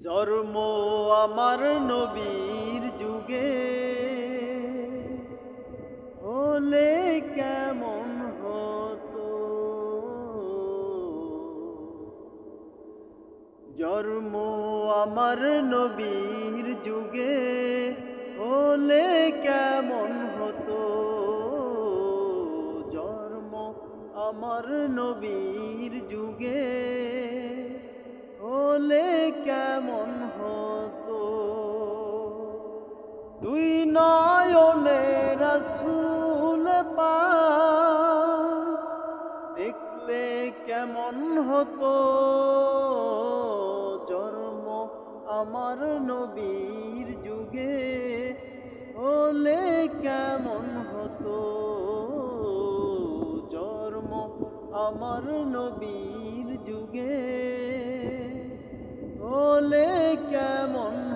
জন্ম আমার নবীর যুগে। হলে কেমন হতো? জন্ম আমার নবীর যুগে। হলে কেমন হতো? জন্ম আমার নবীর যুগে। দুই নয়নে রসুল পা দেখলে কেমন হতো জন্ম আমার নবীর যুগে। হলে কেমন হতো জন্ম আমার নবীর যুগে। হলে কেমন